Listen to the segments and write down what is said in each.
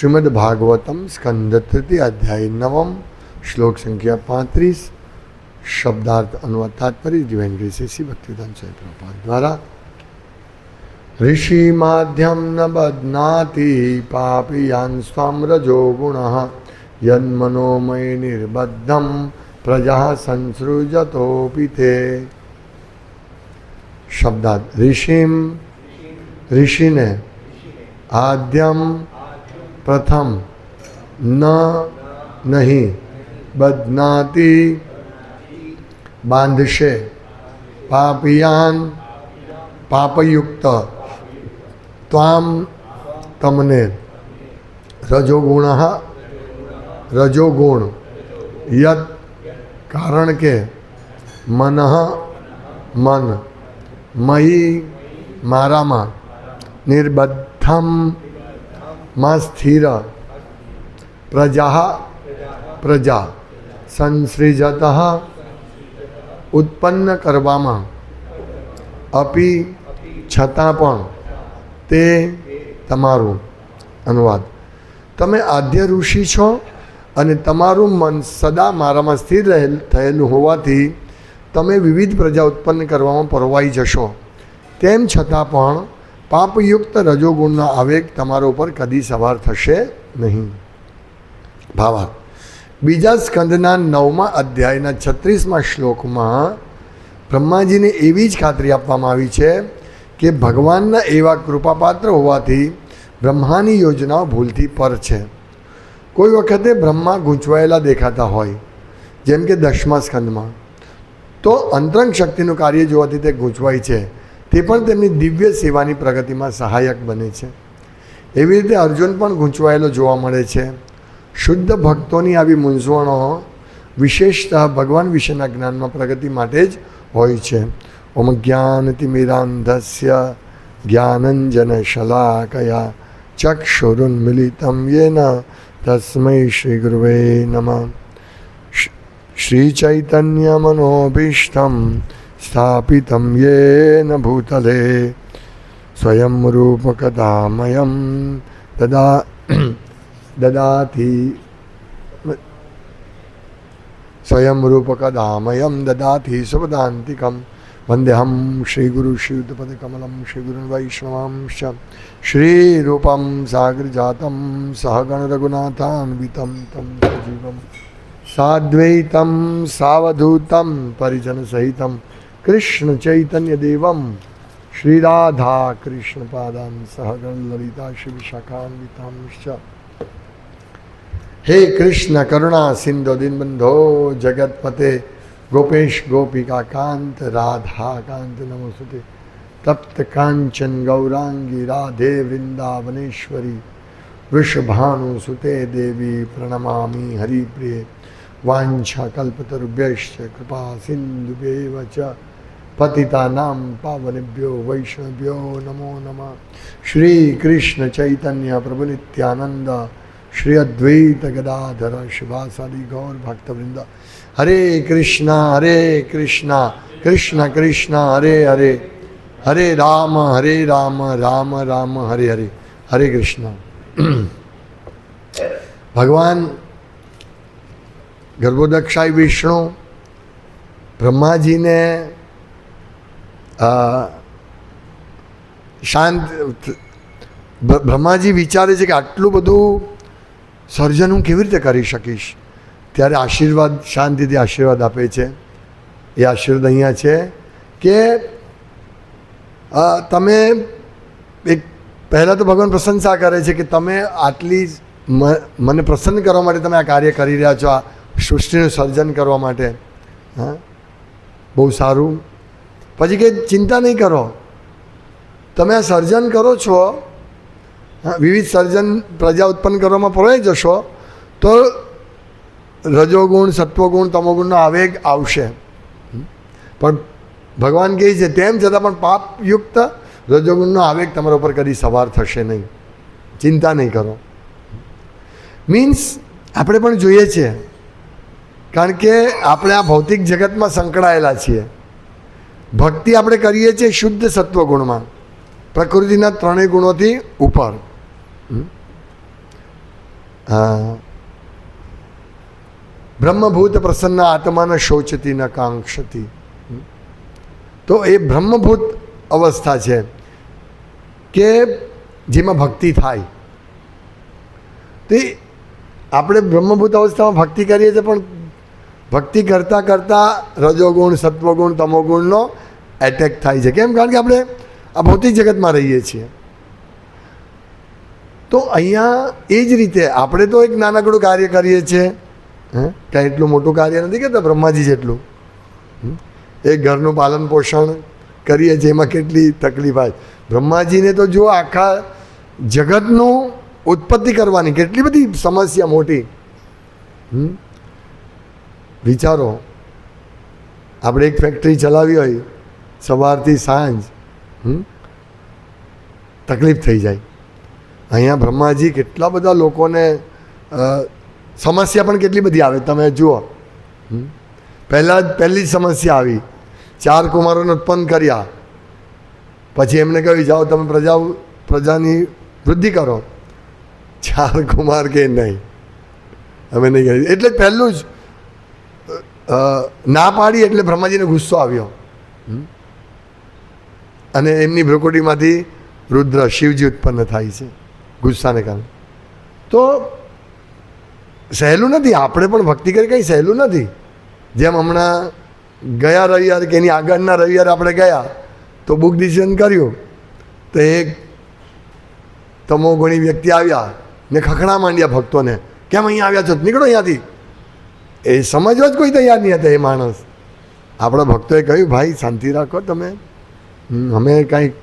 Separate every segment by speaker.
Speaker 1: શ્રીમદ ભાગવતમ સ્કંદ તૃતીય અધ્યાય નવમ શ્લોક સંખ્યા પાંત્રીસ શબ્દાર્થ અનુવાદ તાત્પર્ય દિવાન ગ્રેસી ભક્તિદાન સાહેબ પ્રભાત દ્વારા ऋषि माध्यम न बध्नाति पापीयान् स्वां रजो गुणः यन्मनोमय निर्बद्धं प्रजा संसृजतोऽपि ते શબ્દાત ઋષિમ ઋષિને આદ્યમ પ્રથમ ન નહીં બદનાતી બાંધશે પાપિયાન પાપયુક્ત ત્વામ તમને રજોગુણ રજોગુણ યત કારણ કે મન મન મયી મારામાં નિર્બદ્ધમ માં સ્થિર પ્રજા પ્રજા સંસૃજત ઉત્પન્ન કરવામાં અપી છતાં પણ તે તમારું. અનુવાદ. તમે આદ્ય ઋષિ છો અને તમારું મન સદા મારામાં સ્થિર રહેલ, થયેલું હોવાથી તમે વિવિધ પ્રજા ઉત્પન્ન કરવામાં પરવાઈ જશો. તેમ છતાં પણ પાપયુક્ત રજોગુણનો આવેગ તમારા ઉપર કદી સવાર થશે નહીં. ભાવાર્થ. બીજા સ્કંદના નવમા અધ્યાયના છત્રીસમાં શ્લોકમાં બ્રહ્માજીને એવી જ ખાતરી આપવામાં આવી છે કે ભગવાનના એવા કૃપાપાત્ર હોવાથી બ્રહ્માની યોજનાઓ ભૂલથી પર છે. કોઈ વખતે બ્રહ્મા ગૂંચવાયેલા દેખાતા હોય, જેમ કે દસમા સ્કંદમાં, તો અંતરંગ શક્તિનું કાર્ય જોવાથી તે ગૂંચવાય છે. તે પણ તેમની દિવ્ય સેવાની પ્રગતિમાં સહાયક બને છે. એવી રીતે અર્જુન પણ ગૂંચવાયેલો જોવા મળે છે. શુદ્ધ ભક્તોની આવી મૂંઝવણો વિશેષતઃ ભગવાન વિશેના જ્ઞાનમાં પ્રગતિ માટે જ હોય છે. ઓમ જ્ઞાનતિમિરાંધસ્ય જ્ઞાનંજન શલાકયા ચક્ષુરુન્મિલિતમ યેન તસ્મૈ શ્રી ગુરુવે નમઃ. સ્થાપિતમ યેન ભૂતલે સ્વયં રૂપકદામયમ દદા દદાતિ સ્વયં રૂપકદામયમ દદાતિ સુપદાંતિકમ વંદેહમ શ્રીગુરુ શ્રીયુદ્ધપદકમલમ શ્રીગુરુન વૈષ્ણવાંશ શ્રીરૂપમ સાગરજાતમ સહગણ રઘુનાથાન્વિતમ તમ સજીવમ સાદ્વૈતમ સાવધૂતમ પરિજનસહિતમ કૃષ્ણ ચૈતન્ય દેવમ શ્રી રાધા કૃષ્ણ પાદાન સહગણ લલિતા શ્રી વિશાખાન્વિતાંશ હે કૃષ્ણ કરુણા સિંધો દિનબંધો જગતપતે ગોપેશ ગોપિકા કાંત રાધા કાંત નમોસ્તુતે તપ્ત કાંચન ગૌરાંગી રાધે વૃંદાવનેશ્વરી વૃષભાનુસુતે દેવી પ્રણમામી હરિપ્રિય વાંછા કલ્પતરુભ્યશ્ચ કૃપા સિંધુભ્યવ ચ પતિતાનામ પાવનેભ્યો વૈષ્ણવ્યો નમો નમઃ શ્રી કૃષ્ણ ચૈતન્ય પ્રભુનિત્યાનંદ શ્રી અદ્વૈત ગદાધર શિવાસાદી ગૌર ભક્તવૃંદ હરે કૃષ્ણ હરે કૃષ્ણ કૃષ્ણ કૃષ્ણ હરે હરે હરે રામ હરે રામ રામ રામ હરે હરે હરે કૃષ્ણ ભગવાન ગર્ભોદક્ષાય વિષ્ણુ બ્રહ્માજીને શાંત બ્રહ્માજી વિચારે છે કે આટલું બધું સર્જન હું કેવી રીતે કરી શકીશ? ત્યારે આશીર્વાદ, શાંતિથી આશીર્વાદ આપે છે. એ આશીર્વાદ અહીંયા છે કે તમે એક, પહેલાં તો ભગવાન પ્રશંસા કરે છે કે તમે આટલી મને પ્રસન્ન કરવા માટે તમે આ કાર્ય કરી રહ્યા છો, આ સૃષ્ટિનું સર્જન કરવા માટે. હા? બહુ સારું. પછી કે ચિંતા નહીં કરો. તમે આ સર્જન કરો છો વિવિધ સર્જન પ્રજા ઉત્પન્ન કરવામાં પરોઈ જશો, તો રજોગુણ, સત્વગુણ, તમોગુણનો આવેગ આવશે. પણ ભગવાન કહે છે, તેમ છતાં પણ પાપયુક્ત રજોગુણનો આવેગ તમારા ઉપર કદી સવાર થશે નહીં. ચિંતા નહીં કરો. મીન્સ આપણે પણ જોઈએ છીએ. કારણ કે આપણે આ ભૌતિક જગતમાં સંકળાયેલા છીએ. ભક્તિ આપણે કરીએ છીએ શુદ્ધ સત્વગુણમાં. પ્રકૃતિના ત્રણેય ગુણોથી ઉપર. હા બ્રહ્મભૂત પ્રસન્ન આત્માને શોચતી ન કાંક્ષતી. તો એ બ્રહ્મભૂત અવસ્થા છે કે જેમાં ભક્તિ થાય. તે આપણે બ્રહ્મભૂત અવસ્થામાં ભક્તિ કરીએ છીએ પણ ભક્તિ કરતાં કરતાં રજોગુણ, સત્વગુણ, તમોગુણનો એટેક થાય છે. કેમ? કારણ કે આપણે આ ભૌતિક જગતમાં રહીએ છીએ. તો અહીંયા એ જ રીતે આપણે તો એક નાનકડું કાર્ય કરીએ છીએ. હે? કાંઈ એટલું મોટું કાર્ય નથી કરતા, બ્રહ્માજી જેટલું. એ ઘરનું પાલન પોષણ કરીએ છીએ, એમાં કેટલી તકલીફ આવે. બ્રહ્માજીને તો જો આખા જગતનું ઉત્પત્તિ કરવાની કેટલી બધી સમસ્યા મોટી. હમ? વિચારો. આપણે એક ફેક્ટરી ચલાવી હોય, સવારથી સાંજ? તકલીફ થઈ જાય. અહીંયા બ્રહ્માજી કેટલા બધા લોકોને સમસ્યા પણ કેટલી બધી આવે. તમે જુઓ પહેલાં જ પહેલી જ સમસ્યા આવી. ચાર કુમારોને ઉત્પન્ન કર્યા. પછી એમને કહ્યું, જાઓ તમે પ્રજા, પ્રજાની વૃદ્ધિ કરો. ચાર કુમાર કે નહીં? અમે નહીં કરી એટલે પહેલું જ ના પાડી એટલે બ્રહ્માજીને ગુસ્સો આવ્યો. અને એમની ભ્રુકુટીમાંથી રુદ્ર શિવજી ઉત્પન્ન થાય છે, ગુસ્સાને કારણે. તો સહેલું નથી, આપણે પણ ભક્તિ કરી કંઈ સહેલું નથી. જેમ હમણાં ગયા રવિવારે કે એની આગળના રવિવારે આપણે ગયા, તો બુક ડિસિઝન કર્યું. તો એક તમોગુણી વ્યક્તિ આવ્યા ને ખખડા માંડ્યા ભક્તોને. કેમ અહીંયા આવ્યા છો? નીકળો અહીંયાથી. એ સમજવા જ કોઈ તૈયાર નહીં હતા એ માણસ. આપણા ભક્તોએ કહ્યું, ભાઈ, શાંતિ રાખો તમે. અમે કાંઈ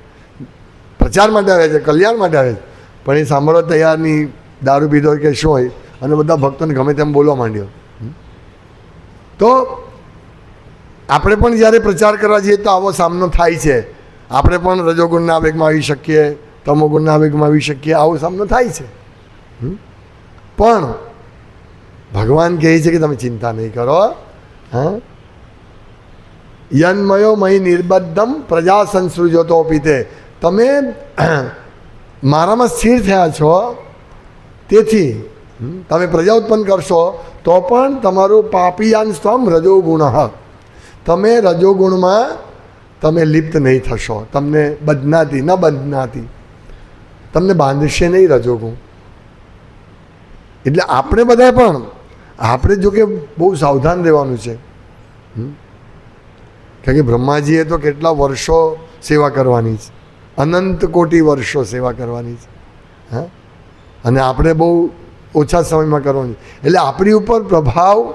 Speaker 1: પ્રચાર માટે આવ્યા છે, કલ્યાણ માટે આવ્યા છે. પણ એ સાંભળવા તૈયાર નહીં, દારૂ પીધો કે શું હોય, અને બધા ભક્તોને ગમે તેમ બોલવા માંડ્યો. તો આપણે પણ જ્યારે પ્રચાર કરવા જઈએ તો આવો સામનો થાય છે. આપણે પણ રજોગુણના આવેગમાં આવી શકીએ, તમોગુણના આવેગમાં આવી શકીએ, આવો સામનો થાય છે. પણ ભગવાન કહે છે કે તમે ચિંતા નહીં કરો, હા? યન્મયો મય નિર્બદ્ધમ પ્રજા સંસૃજતો પીતે. તમે મારામાં સ્થિર થયા છો, તેથી તમે પ્રજા ઉત્પન્ન કરશો, તો પણ તમારું પાપીયાન સ્વમ રજોગુણ. તમે રજોગુણમાં તમે લિપ્ત નહીં થશો, તમને બદનાતી ન બદનાતી તમને બાંધશે નહીં રજોગુણ. એટલે આપણે બધાએ પણ આપણે જો કે બહુ સાવધાન રહેવાનું છે. કારણ કે બ્રહ્માજીએ તો કેટલા વર્ષો સેવા કરવાની છે. અનંત કોટી વર્ષો સેવા કરવાની છે. હા? અને આપણે બહુ ઓછા સમયમાં કરવાની એટલે આપણી ઉપર પ્રભાવ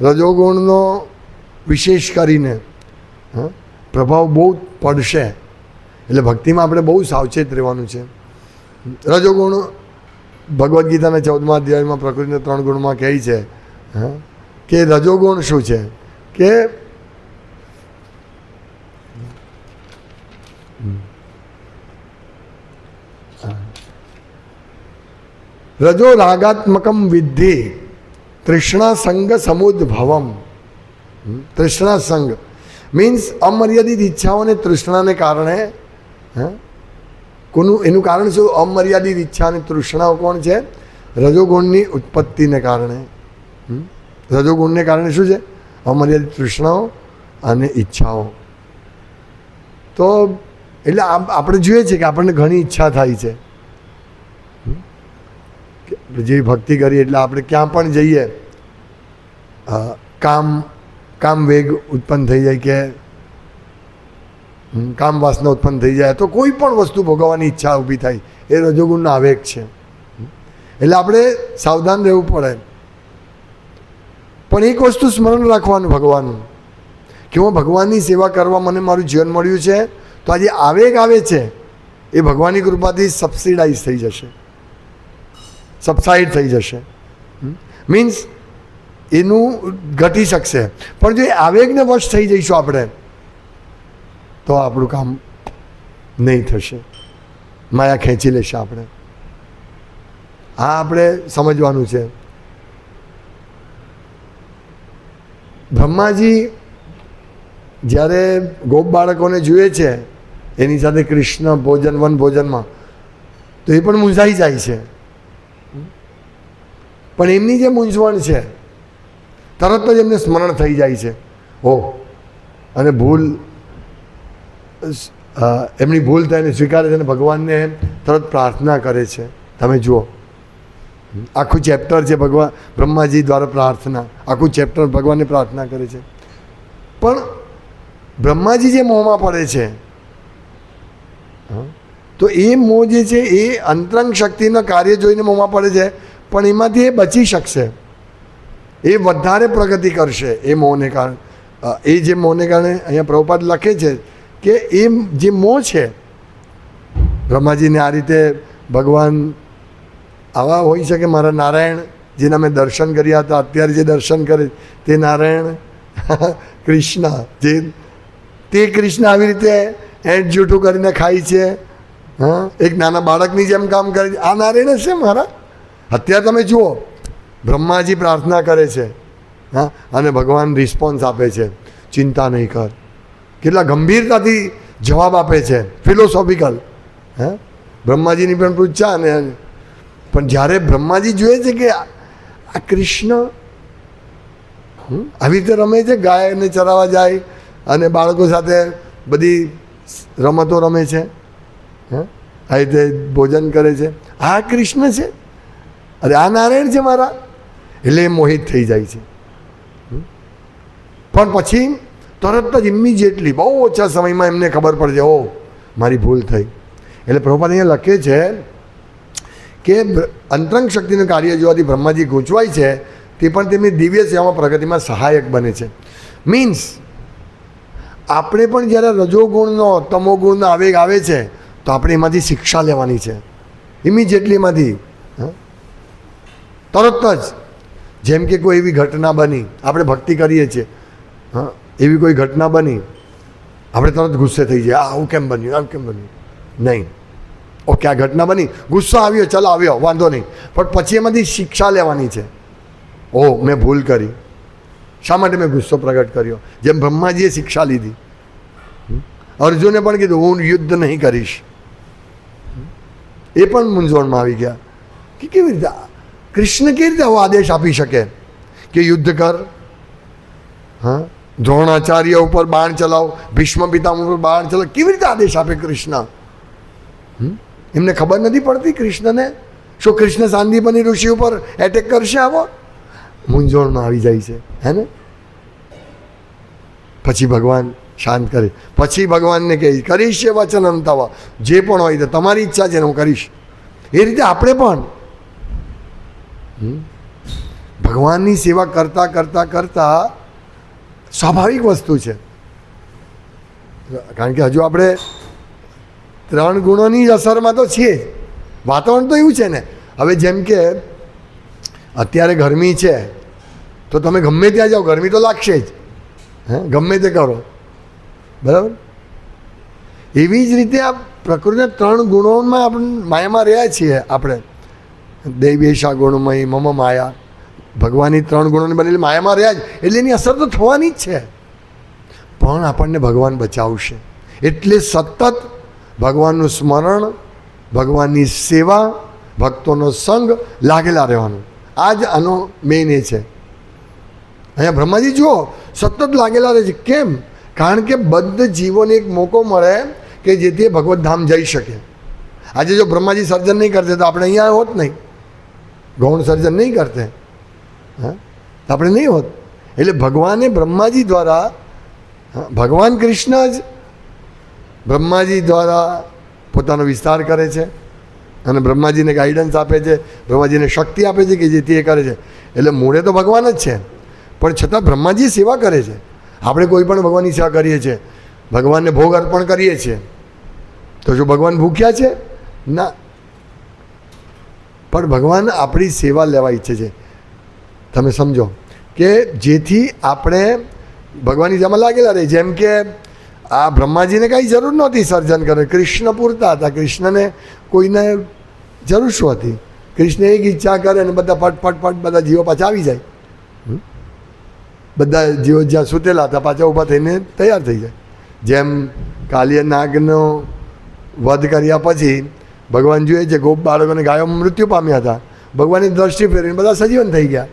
Speaker 1: રજોગુણનો વિશેષ કરીને પ્રભાવ બહુ પડશે. એટલે ભક્તિમાં આપણે બહુ સાવચેત રહેવાનું છે. રજોગુણ ભગવદ્ ગીતાના ચૌદમા અધ્યાયમાં પ્રકૃતિના ત્રણ ગુણમાં કહે છે કે રજોગુણ શું છે? કે રજો રાગાત્મકમ વિદ્ધિ, તૃષ્ણા સંગ સમુદ્ભવમ. તૃષ્ણા સંગ. મીન્સ અમર્યાદિત ઈચ્છાઓને તૃષ્ણાને કારણે, હા? કોનું એનું કારણ શું? અમર્યાદિત ઈચ્છા અને તૃષ્ણાઓ કોણ છે? રજોગુણની ઉત્પત્તિને કારણે. રજોગુણને કારણે શું છે? અમર્યાદિત તૃષ્ણાઓ અને ઈચ્છાઓ. તો એટલે આપ- આપણે જોઈએ છીએ કે આપણને ઘણી ઈચ્છા થાય છે. જેવી ભક્તિ કરીએ એટલે આપણે ક્યાં પણ જઈએ કામ કામ વેગ ઉત્પન્ન થઈ જાય કે કામ વાસના ઉત્પન્ન થઈ જાય તો કોઈ પણ વસ્તુ ભોગવવાની ઈચ્છા ઊભી થાય, એ રજોગુણનો આવેગ છે. એટલે આપણે સાવધાન રહેવું પડે. પણ એક વસ્તુ સ્મરણ રાખવાનું ભગવાનનું, કે હું ભગવાનની સેવા કરવા મને મારું જીવન મળ્યું છે, તો આજે આવેગ આવે છે, એ ભગવાનની કૃપાથી સબસિડાઇઝ થઈ જશે. સબસાઇડ થઈ જશે. મીન્સ એનું ઘટી શકશે. પણ જો એ આવેગને વશ થઈ જઈશું આપણે તો આપણું કામ નહીં થશે. માયા ખેંચી લેશે આપણે. આ આપણે સમજવાનું છે. બ્રહ્માજી જ્યારે ગોપ બાળકોને જુએ છે, એની સાથે કૃષ્ણ ભોજન, વન ભોજનમાં, તો એ પણ મૂંઝાઈ જાય છે. પણ એમની જે મૂંઝવણ છે, તરત જ એમને સ્મરણ થઈ જાય છે. ઓ અને ભૂલ એમની ભૂલ થઈને સ્વીકારે છે અને ભગવાનને તરત પ્રાર્થના કરે છે. તમે જુઓ. આખું ચેપ્ટર છે ભગવાન, બ્રહ્માજી દ્વારા પ્રાર્થના. આખું ચેપ્ટર ભગવાનને પ્રાર્થના કરે છે. પણ બ્રહ્માજી જે મોંમાં પડે છે તો એ મોં જે છે એ અંતરંગ શક્તિના કાર્ય જોઈને મોંમાં પડે છે, પણ એમાંથી એ બચી શકશે. એ વધારે પ્રગતિ કરશે એ મોહને કારણે. એ જે મોહને કારણે અહીંયા પ્રભુપાદ લખે છે કે એ જે મોં છે, બ્રહ્માજીને આ રીતે ભગવાન આવા હોઈ શકે મારા નારાયણ, જેના મેં દર્શન કર્યા હતા, અત્યારે જે દર્શન કરે તે નારાયણ, કૃષ્ણ, જે તે કૃષ્ણ આવી રીતે એટ જૂઠું કરીને ખાય છે, હા, એક નાના બાળકની જેમ કામ કરે છે. આ નારાયણ છે મારા? અત્યારે તમે જુઓ, બ્રહ્માજી પ્રાર્થના કરે છે, હા, અને ભગવાન રિસ્પોન્સ આપે છે, ચિંતા નહીં કર. કેટલા ગંભીરતાથી જવાબ આપે છે. ફિલોસોફિકલ હે? બ્રહ્માજીની પણ પૂછા અને પણ જ્યારે બ્રહ્માજી જુએ છે કે આ કૃષ્ણ આવી રીતે રમે છે, ગાયને ચરાવવા જાય અને બાળકો સાથે બધી રમતો રમે છે, હે? આ રીતે ભોજન કરે છે. આ કૃષ્ણ છે? અરે આ નારાયણ છે મારા? એટલે મોહિત થઈ જાય છે. પણ પછી તરત જ ઇમિજિએટલી બહુ ઓછા સમયમાં એમને ખબર પડશે ઓ મારી ભૂલ થઈ. એટલે પ્રભુપાદ અહીંયા લખે છે કે અંતરંગ શક્તિનું કાર્ય જોવાથી બ્રહ્માજી ગૂંચવાય છે, તે પણ તેમની દિવ્ય સેવામાં પ્રગતિમાં સહાયક બને છે. મીન્સ આપણે પણ જ્યારે રજોગુણનો, તમોગુણનો આવેગ આવે છે, તો આપણે એમાંથી શિક્ષા લેવાની છે. ઇમિજિએટલી એમાંથી? તરત જ. જેમ કે કોઈ એવી ઘટના બની, આપણે ભક્તિ કરીએ છીએ, હા? એવી કોઈ ઘટના બની? આપણે તરત ગુસ્સે થઈ જાય આ આવું કેમ બન્યું? આવું કેમ બન્યું? નહીં. ઓકે, આ ઘટના બની. ગુસ્સો આવ્યો, ચાલો, આવ્યો, વાંધો નહીં. પણ પછી એમાંથી શિક્ષા લેવાની છે. ઓ મેં ભૂલ કરી. શા માટે મેં ગુસ્સો પ્રગટ કર્યો? જેમ બ્રહ્માજીએ શિક્ષા લીધી. હમ? અર્જુને પણ કીધું, હું યુદ્ધ નહીં કરીશ. હમ? એ પણ મૂંઝવણમાં આવી ગયા. કે કેવી રીતે? આ- કૃષ્ણ કેવી રીતે આવો આદેશ આપી શકે? કે યુદ્ધ કર? હા? દ્રોણાચાર્ય ઉપર બાણ ચલાવો, ભીષ્મ પિતામહ ઉપર બાણ ચલાવ. કેવી રીતે આદેશ આપે કૃષ્ણ? એમને ખબર નથી પડતી કૃષ્ણને? શું કૃષ્ણ સાંદીપની ઋષિ ઉપર એટેક કરશે આવો? મૂંઝવણમાં આવી જાય છે, હે ને? પછી ભગવાન શાંત કરે. પછી ભગવાનને કહે, કરીશ એ વચન અંતવા. જે પણ હોય તો તમારી ઈચ્છા છે હું કરીશ. એ રીતે આપણે પણ? ભગવાનની સેવા કરતા કરતા કરતા સ્વાભાવિક વસ્તુ છે. કારણ કે હજુ આપણે ત્રણ ગુણોની જ અસરમાં તો છીએ. વાતાવરણ તો એવું છે ને. હવે જેમ કે અત્યારે ગરમી છે, તો તમે ગમે ત્યાં જાઓ, ગરમી તો લાગશે જ. હે? ગમે તે કરો. બરાબર? એવી જ રીતે આ પ્રકૃતિના ત્રણ ગુણોમાં આપણે માયામાં રહ્યા છીએ આપણે. દૈવેશા ગુણમય મમ માયા. ભગવાનની ત્રણ ગુણોની બનેલી માયામાં રહ્યા જ, એટલે એની અસર તો થવાની જ છે. પણ આપણને ભગવાન બચાવશે. એટલે સતત ભગવાનનું સ્મરણ, ભગવાનની સેવા, ભક્તોનો સંગ લાગેલા રહેવાનું. આ જ આનો મેઇન એ છે. અહીંયા બ્રહ્માજી જુઓ, સતત લાગેલા રહે છે. કેમ? કારણ કે બદ્ધ જીવોને એક મોકો મળે કે જેથી ભગવત ધામ જઈ શકે. આજે જો બ્રહ્માજી સર્જન નહીં કરતે તો આપણે અહીંયા હોત નહીં. ગૌણ સર્જન નહીં કરતે. હા? આપણે નહીં હોત. એટલે ભગવાને બ્રહ્માજી દ્વારા ભગવાન કૃષ્ણ જ બ્રહ્માજી દ્વારા પોતાનો વિસ્તાર કરે છે અને બ્રહ્માજીને ગાઈડન્સ આપે છે, બ્રહ્માજીને શક્તિ આપે છે કે જેથી એ કરે છે. એટલે મૂળે તો ભગવાન જ છે. પણ છતાં બ્રહ્માજી સેવા કરે છે. આપણે કોઈ પણ ભગવાનની સેવા કરીએ છીએ. ભગવાનને ભોગ અર્પણ કરીએ છીએ. તો જો ભગવાન ભૂખ્યા છે? ના. પણ ભગવાન આપણી સેવા લેવા ઈચ્છે છે. તમે સમજો કે જેથી આપણે ભગવાનની જેમાં લાગેલા રહી. જેમ કે આ બ્રહ્માજીને કાંઈ જરૂર નહોતી સર્જન કરે કૃષ્ણ પૂરતા હતા. કૃષ્ણને કોઈને જરૂર શું હતી? કૃષ્ણ એક ઈચ્છા કરે અને બધા ફટ ફટ ફટ બધા જીવો પાછા આવી જાય. બધા જીવો જ્યાં સૂતેલા હતા પાછા ઊભા થઈને તૈયાર થઈ જાય. જેમ કાલિય નાગનો વધ કર્યા પછી ભગવાન જોઈએ છે ગોપ બાળકોને ગાયો મૃત્યુ પામ્યા હતા, ભગવાનની દ્રષ્ટિ ફેરવીને બધા સજીવન થઈ ગયા.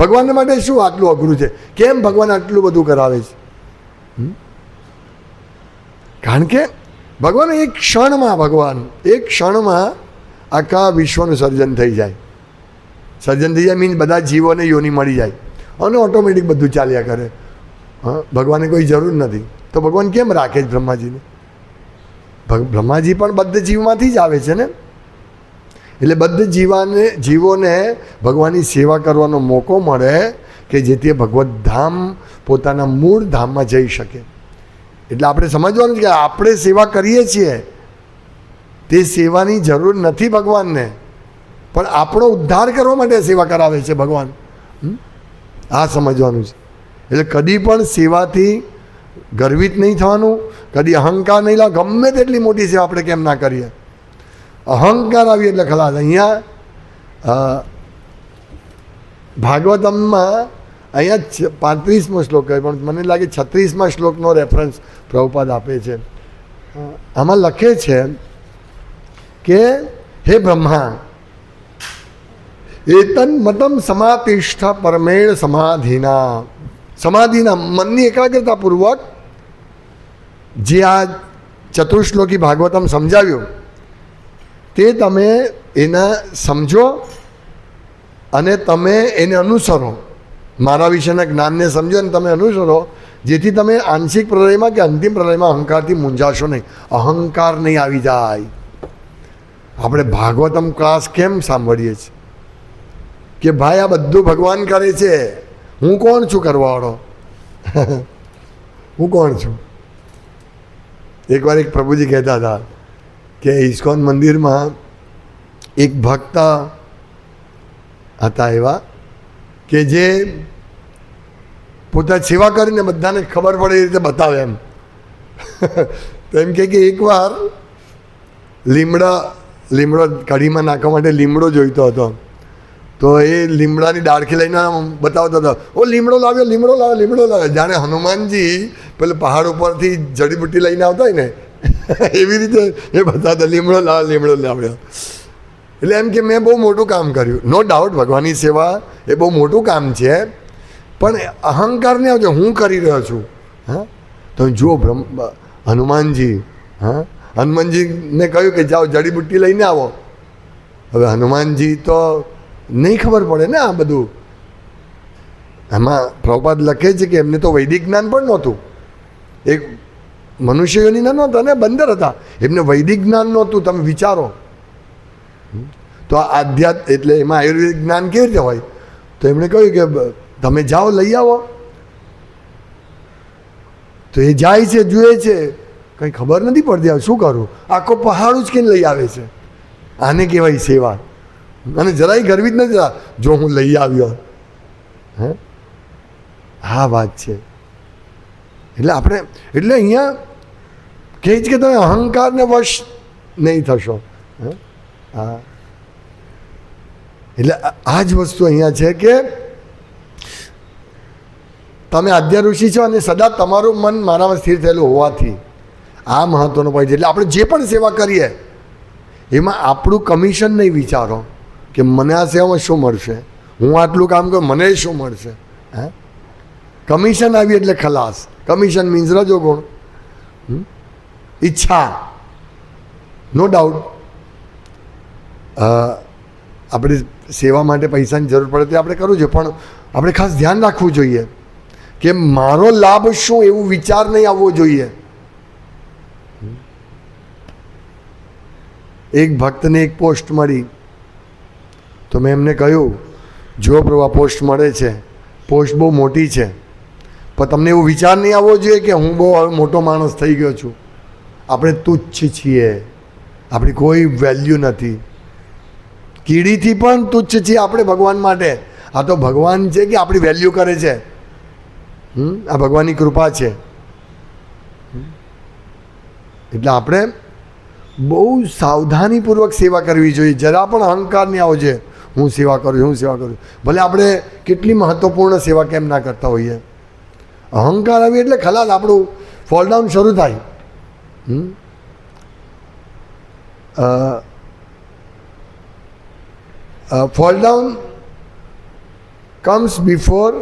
Speaker 1: ભગવાનને માટે શું આટલું અઘરું છે? કેમ ભગવાન આટલું બધું કરાવે છે? કારણ કે ભગવાન એક ક્ષણમાં, ભગવાન એક ક્ષણમાં આખા વિશ્વનું સર્જન થઈ જાય. સર્જન થઈ જાય મીન્સ બધા જીવોને યોની મળી જાય. અને ઓટોમેટિક બધું ચાલ્યા કરે. હા, ભગવાનને કોઈ જરૂર નથી. તો ભગવાન કેમ રાખે છે બ્રહ્માજીને? બ્રહ્માજી પણ બદ્ધ જીવમાંથી જ આવે છે ને? એટલે બદ્ધ જીવાને, જીવોને ભગવાનની સેવા કરવાનો મોકો મળે કે જેથી ભગવત ધામ પોતાના મૂળ ધામમાં જઈ શકે. એટલે આપણે સમજવાનું કે આપણે સેવા કરીએ છીએ, તે સેવાની જરૂર નથી ભગવાનને. પણ આપણો ઉદ્ધાર કરવા માટે સેવા કરાવે છે ભગવાન. આ સમજવાનું છે. એટલે કદી પણ સેવાથી ગર્વિત નહીં થવાનું, કદી અહંકાર નહીં લાવ, ગમે તેટલી મોટી સેવા આપણે કેમ ના કરીએ. અહંકાર આવી એટલે ખલાસ. અહીંયા ભાગવતમમાં અહીંયા પાંત્રીસમો શ્લોક કહે, પણ મને લાગે છત્રીસમાં શ્લોકનો રેફરન્સ પ્રભુપાદ આપે છે. આમાં લખે છે કે, હે બ્રહ્મા, એતન મતમ સમાતિષ્ઠ પરમેણ સમાધિના. સમાધિના મનની એકાગ્રતાપૂર્વક જે આ ચતુશ્લોકી ભાગવતમ સમજાવ્યું તે તમે એના સમજો અને તમે એને અનુસરો. મારા વિશેના જ્ઞાનને સમજો અને તમે અનુસરો, જેથી તમે આંશિક પ્રલયમાં કે અંતિમ પ્રલયમાં અહંકારથી મૂંઝાશો નહીં. અહંકાર નહીં આવી જાય. આપણે ભાગવતમ ક્લાસ કેમ સાંભળીએ છીએ? કે ભાઈ આ બધું ભગવાન કરે છે. હું કોણ છું કરવાવાળો હું કોણ છું? એકવાર એક પ્રભુજી કહેતા હતા કે ઇસ્કોન મંદિરમાં એક ભક્ત હતા એવા કે જે પોતા સેવા કરીને બધાને ખબર પડે એ રીતે બતાવે એમ. તો એમ કે એકવાર લીમડા, લીમડો કઢીમાં નાખવા માટે લીમડો જોઈતો હતો. તો એ લીમડાની ડાળખી લઈને બતાવતો હતો, ઓ, લીમડો લાવ્યો લીમડો લાવ્યો લીમડો લાવ્યો. જાણે હનુમાનજી પેલા પહાડ ઉપરથી જડીબુટ્ટી લઈને આવતા હોય ને એવી રીતે એ બધા તો લીમડો લાવ, લીમડો લાવ્યો. એટલે એમ કે મેં બહુ મોટું કામ કર્યું. નો ડાઉટ ભગવાનની સેવા એ બહુ મોટું કામ છે. પણ અહંકાર ને આવજો, હું કરી રહ્યો છું. હા? તો જુઓ બ્રહ્મ, હનુમાનજી, હા? હનુમાનજીને કહ્યું કે જાઓ જડીબુટ્ટી લઈને આવો. હવે હનુમાનજી તો નહીં ખબર પડે ને આ બધું. એમાં પ્રભુપાદ લખે છે કે એમને તો વૈદિક જ્ઞાન પણ નહોતું. એક મનુષ્યોની નહોતા ને બંદર હતા. એમને વૈદિક જ્ઞાન નહોતું, તમે વિચારો. તો આ આધ્યાત્મ, એટલે એમાં આયુર્વેદિક જ્ઞાન કેવી રીતે હોય? તો એમણે કહ્યું કે તમે જાઓ, લઈ આવો. તો એ જાય છે, જુએ છે. કંઈ ખબર નથી પડતી હવે શું કરું? આખો પહાડ ઉચકીને લઈ આવે છે. આને કહેવાય સેવા. અને જરાય ગર્વિત નથી જો હું લઈ આવ્યો. હે? હા વાત છે. એટલે આપણે, એટલે અહીંયા કહે છે કે તમે અહંકારને વશ નહીં થશો. હે? એટલે આ- જ વસ્તુ અહીંયા છે કે તમે આદ્ય ઋષિ છો અને સદા તમારું મન મારામાં સ્થિર થયેલું હોવાથી આ મહત્વનો પોઈન્ટ છે. એટલે આપણે જે પણ સેવા કરીએ, એમાં આપણું કમિશન નહીં વિચારો કે મને આ સેવામાં શું મળશે? હું આટલું કામ કરું, મને શું મળશે? હે? કમિશન આવી એટલે ખલાસ. કમિશન મીન્સ રજો હમ? ઈચ્છા. નો ડાઉટ આપણે સેવા માટે પૈસાની જરૂર પડે તે આપણે કરવું જોઈએ, પણ આપણે ખાસ ધ્યાન રાખવું જોઈએ કે મારો લાભ શું એવું વિચાર નહીં આવવો જોઈએ. એક ભક્તને એક પોસ્ટ મળી. તો મેં એમને કહ્યું જો પ્રભુ, આ પોસ્ટ મળે છે. પોસ્ટ બહુ મોટી છે. પણ તમને એવું વિચાર નહીં આવવો જોઈએ કે હું બહુ મોટો માણસ થઈ ગયો છું. આપણે તુચ્છ છીએ. આપણી કોઈ વેલ્યુ નથી. કીડીથી પણ તુચ્છ છીએ આપણે ભગવાન માટે. આ તો ભગવાન છે કે આપણી વેલ્યુ કરે છે? આ ભગવાનની કૃપા છે. એટલે આપણે બહુ સાવધાનીપૂર્વક સેવા કરવી જોઈએ. જરા પણ અહંકાર નહીં આવો હું સેવા કરું છું, હું સેવા કરું. ભલે આપણે કેટલી મહત્વપૂર્ણ સેવા કેમ ના કરતા હોઈએ. અહંકાર આવી એટલે ખલાસ આપણું ફોલડાઉન શરૂ થાય. ફોલ ડાઉન કમ્સ બિફોર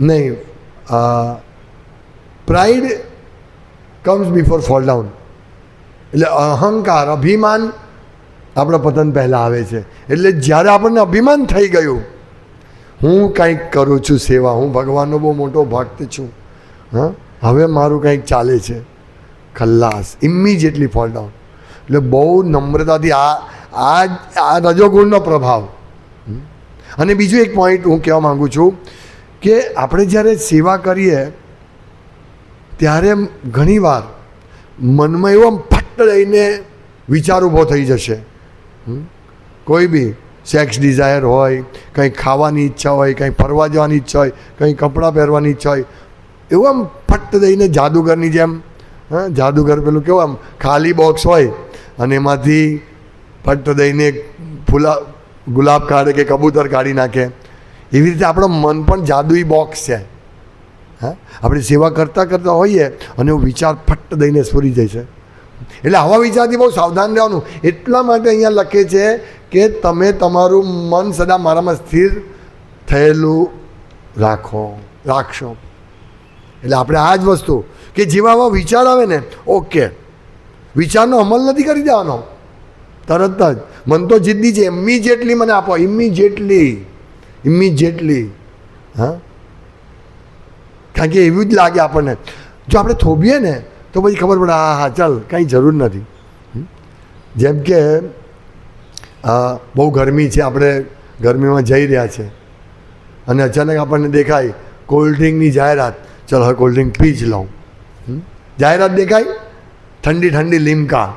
Speaker 1: નહીં pride comes before fall down એટલે અહંકાર, અભિમાન આપણા પતન પહેલાં આવે છે. એટલે જ્યારે આપણને અભિમાન થઈ ગયું, હું કંઈક કરું છું સેવા, હું ભગવાનનો બહુ મોટો ભક્ત છું. હા? હવે મારું કંઈક ચાલે છે. ખલ્લાસ ઇમિજિએટલી ફોલ ડાઉન એટલે બહુ નમ્રતાથી આ આ આ રજોગુણનો પ્રભાવ. અને બીજું એક પોઈન્ટ હું કહેવા માગું છું કે આપણે જ્યારે સેવા કરીએ, ત્યારે ઘણીવાર મનમાં એવો આમ ફટ લઈને વિચાર ઊભો થઈ જશે. કોઈ બી સેક્સ ડિઝાયર હોય, કંઈ ખાવાની ઈચ્છા હોય, કંઈ ફરવા જવાની ઈચ્છા હોય, કંઈ કપડાં પહેરવાની ઈચ્છા હોય એવું આમ ફટ દઈને જાદુગરની જેમ, હા, જાદુગર પેલું કેવું આમ ખાલી બોક્સ હોય અને એમાંથી ફટ દઈને ફૂલા, ગુલાબ કાઢે કે કબૂતર કાઢી નાખે. એવી રીતે આપણો મન પણ જાદુઈ બોક્સ છે. હા, આપણે સેવા કરતાં કરતાં હોઈએ અને એવો વિચાર ફટ દઈને સ્ફુરી જાય છે. એટલે આવા વિચારથી બહુ સાવધાન રહેવાનું. એટલા માટે અહીંયા લખે છે કે તમે તમારું મન સદા મારામાં સ્થિર થયેલું રાખો, રાખશો. એટલે આપણે આ જ વસ્તુ. કે જેવા આવા વિચાર આવે ને, ઓકે. વિચારનો અમલ નથી કરી દેવાનો. તરત જ. મન તો જિદ્દી છે. ઇમિજિએટલી મને આપો. ઇમિજિએટલી ઇમિજિએટલી હા? કારણ કે એવું જ લાગે આપણને. જો આપણે થોભીએ ને, તો પછી ખબર પડે, હા હા, ચાલ, કાંઈ જરૂર નથી. જેમ કે બહુ ગરમી છે. આપણે ગરમીમાં જઈ રહ્યા છે. અને અચાનક આપણને દેખાય, કોલ્ડ ડ્રિંકની જાહેરાત. ચાલ હવે કોલ્ડ ડ્રિંક પી જ લઉં જાહેરાત દેખાય ઠંડી ઠંડી લીમકા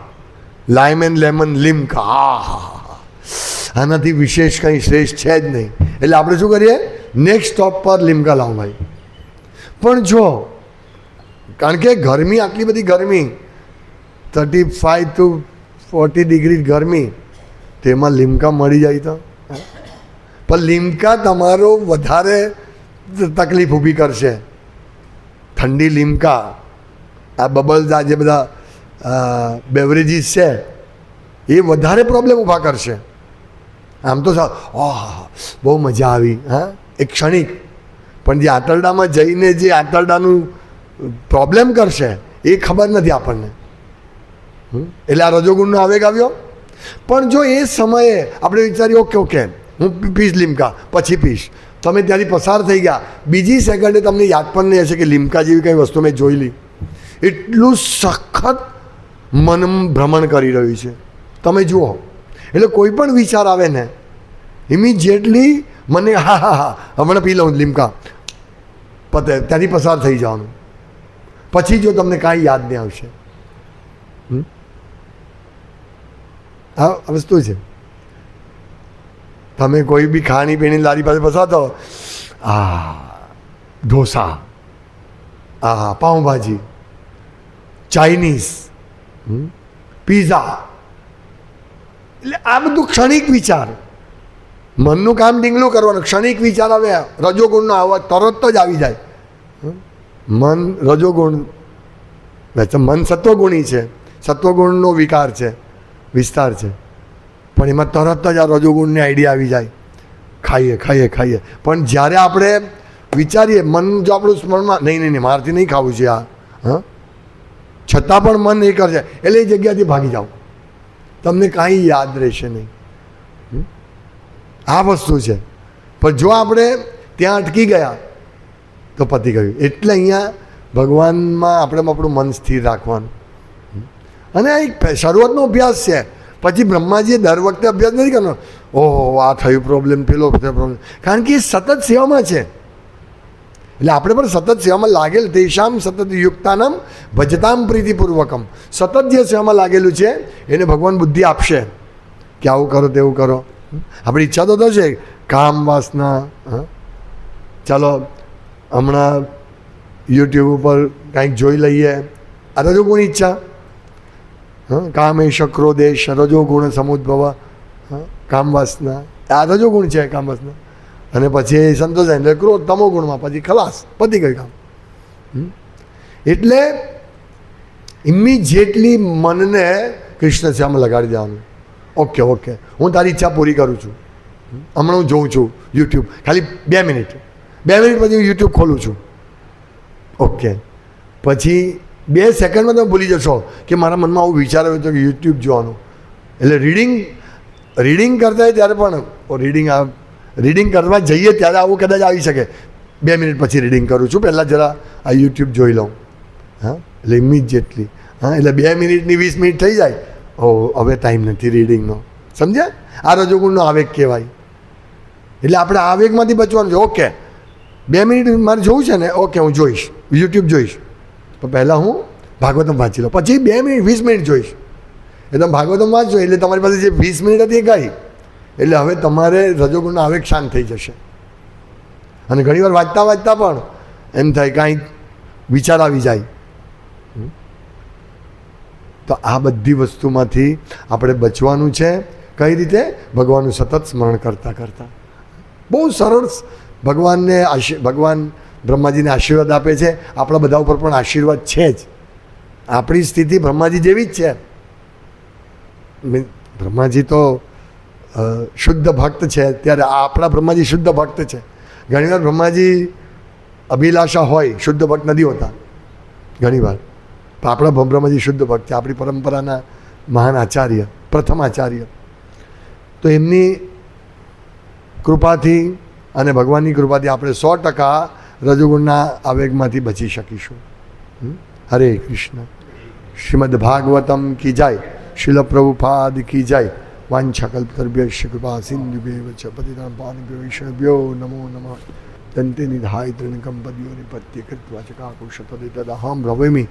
Speaker 1: લાઇમ એન્ડ લેમન લીમકા હા. આનાથી વિશેષ કંઈ શ્રેષ્ઠ છે જ નહીં એટલે આપણે શું કરીએ? નેક્સ્ટ સ્ટોપ પર લીમકા લાવો ભાઈ। પણ જો, કારણ કે ગરમી, આટલી બધી ગરમી thirty five to forty degree ગરમી તેમાં લીમકા મળી જાય તો? પણ લીમકા તમારો વધારે તકલીફ ઊભી કરશે. ઠંડી લીમકા, આ બબલ્સ જે બધા બેવરેજીસ છે, એ વધારે પ્રોબ્લેમ ઊભા કરશે. આમ તો ઓહ, બહુ મજા આવી, હા? એક ક્ષણિક. પણ જે આંતરડામાં જઈને જે આંતરડાનું પ્રોબ્લેમ કરશે, એ ખબર નથી આપણને. એટલે આ રજોગુણનો આવેગ આવ્યો. પણ જો એ સમયે આપણે વિચારીએ, ઓકે ઓકે, હું પીશ લીમકા, પછી પીશ. તમે ત્યાંથી પસાર થઈ ગયા. બીજી સેકન્ડે તમને યાદ પણ નહીં હશે કે લીમકા જેવી કંઈ વસ્તુ મેં જોઈ લી. એટલું સખત મન ભ્રમણ કરી રહ્યું છે. તમે જુઓ. એટલે કોઈ પણ વિચાર આવે ને ઇમિજિએટલી મને હા હા હા, હમણાં પી લઉં લીમકા. પતે, ત્યાંથી પસાર થઈ જવાનું. પછી જો તમને કાંઈ યાદ નહીં આવશે. આ વસ્તુ છે. તમે કોઈ બી ખાણી પીણી લારી પાસે પસાર થો આ, ઢોસા. આ પાઉંભાજી. ચાઇનીઝ? પીઝા એટલે આ બધું ક્ષણિક વિચાર. મનનું કામ ડીંગલું કરવાનું. ક્ષણિક વિચાર આવે, રજોગુણનો અવાજ તરત જ આવી જાય? મન રજોગુણ. મન સત્વગુણી છે. સત્વગુણનો વિકાર છે. વિસ્તાર છે. પણ એમાં તરત જ આ રજોગુણની આઈડિયા આવી જાય. ખાઈએ ખાઈએ ખાઈએ. પણ જ્યારે આપણે વિચારીએ, મન જો આપણું સ્મરણમાં નહીં નહીં નહીં, મારાથી નહીં ખાવું છે આ. હા? છતાં પણ મન એ કરશે. એટલે એ જગ્યાથી ભાગી જાઓ. તમને કાંઈ યાદ રહેશે નહીં. આ વસ્તુ છે. પણ જો આપણે ત્યાં અટકી ગયા, તો પતી ગયું. એટલે અહીંયા ભગવાનમાં આપણે આપણું મન સ્થિર રાખવાનું. અને એક શરૂઆતનો અભ્યાસ છે. પછી બ્રહ્માજીએ દર વખતે અભ્યાસ નથી કરવાનો. ઓહો, આ થયું પ્રોબ્લેમ પેલો પ્રોબ્લેમ કારણ કે એ સતત સેવામાં છે. એટલે આપણે પણ સતત સેવામાં લાગેલ તેશામ સતત યુક્તાનામ ભજતામ પ્રીતિપૂર્વકમ. સતત જે સેવામાં લાગેલું છે, એને ભગવાન બુદ્ધિ આપશે. કે આવું કરો તેવું કરો. આપણી ઈચ્છા તો થશે. કામ વાસના ચાલો, હમણાં યુટ્યુબ ઉપર કાંઈક જોઈ લઈએ. આ તો ઈચ્છા હા કામ એ શક્રો દેશ, રજોગુણ સમુદ્ભવ કામવાસના. કામ વાસના આ રજોગુણ છે કામવાસના. અને પછી એ સંતોષ એટલે ક્રોધ તમો ગુણમાં પછી ખલાસ પતી ગયું કામ? એટલે ઇમિજિએટલી મનને કૃષ્ણ શ્યામ લગાડી દેવાનું. Okay okay. હું તારી ઈચ્છા પૂરી કરું છું. હમણાં હું જોઉં છું યુટ્યુબ. ખાલી બે મિનિટ. બે મિનિટ પછી હું યુટ્યુબ ખોલું છું. ઓકે. પછી બે સેકન્ડમાં તમે ભૂલી જશો કે મારા મનમાં આવું વિચાર આવ્યો હતો કે યુટ્યુબ જોવાનું. એટલે રીડિંગ રીડિંગ કરતા ત્યારે પણ રીડિંગ આ રીડિંગ કરવા જઈએ ત્યારે આવું કદાચ આવી શકે. બે મિનિટ પછી રીડિંગ કરું છું. પહેલાં જરા આ યુટ્યુબ જોઈ લઉં. હા, એટલે ઇમિજિએટલી હા, એટલે બે મિનિટની વીસ મિનિટ થઈ જાય. ઓ, હવે ટાઈમ નથી રીડિંગનો સમજ્યા? આ રજોગુણનો આવેગ કહેવાય. એટલે આપણે આવેગમાંથી બચવાનું છે. ઓકે બે મિનિટ મારે જોવું છે ને? ઓકે હું જોઈશ. યુટ્યુબ જોઈશ. તો પહેલાં હું ભાગવતમ વાંચી લઉં. પછી બે મિનિટ, વીસ મિનિટ જોઈશ. એટલે તમે ભાગવતમ વાંચો એટલે તમારી પાસે જે વીસ મિનિટ હતી એ ગઈ એટલે હવે તમારે રજોગુણનો આવેગ શાંત થઈ જશે. અને ઘણીવાર વાંચતા વાંચતા પણ એમ થાય કાંઈક વિચાર આવી જાય. તો આ બધી વસ્તુમાંથી આપણે બચવાનું છે. કઈ રીતે? ભગવાનનું સતત સ્મરણ કરતાં કરતાં. બહુ સરળ ભગવાનને આશી ભગવાન બ્રહ્માજીને આશીર્વાદ આપે છે. આપણા બધા ઉપર પણ આશીર્વાદ છે જ. આપણી સ્થિતિ બ્રહ્માજી જેવી જ છે. બ્રહ્માજી તો શુદ્ધ ભક્ત છે. ત્યારે આપણા બ્રહ્માજી શુદ્ધ ભક્ત છે. ઘણીવાર બ્રહ્માજી અભિલાષા હોય, શુદ્ધ ભક્ત નથી હોતા. ઘણીવાર. પણ આપણા બ્રહ્મ- બ્રહ્માજી શુદ્ધ ભક્ત છે. આપણી પરંપરાના મહાન આચાર્ય, પ્રથમ આચાર્ય. તો એમની કૃપાથી અને ભગવાનની કૃપાથી આપણે સો ટકા રજોગુણના આવેગમાંથી બચી શકીશું. હરે કૃષ્ણ. શ્રીમદ ભાગવતમ કી જાય. શિલ પ્રભુપાદ કી જાય. વાંછકલ્પતર્ભ્ય કૃપા સિંધુભ્ય ચ પતિતાં પાનભ્યો વૈષ્ણવ્યો નમો નમઃ. દંતે નિધાય ત્રિણકમ પદ્યો નિપત્ય કૃત્વા ચ કાકુશતદે તદહમ ભ્રવેમી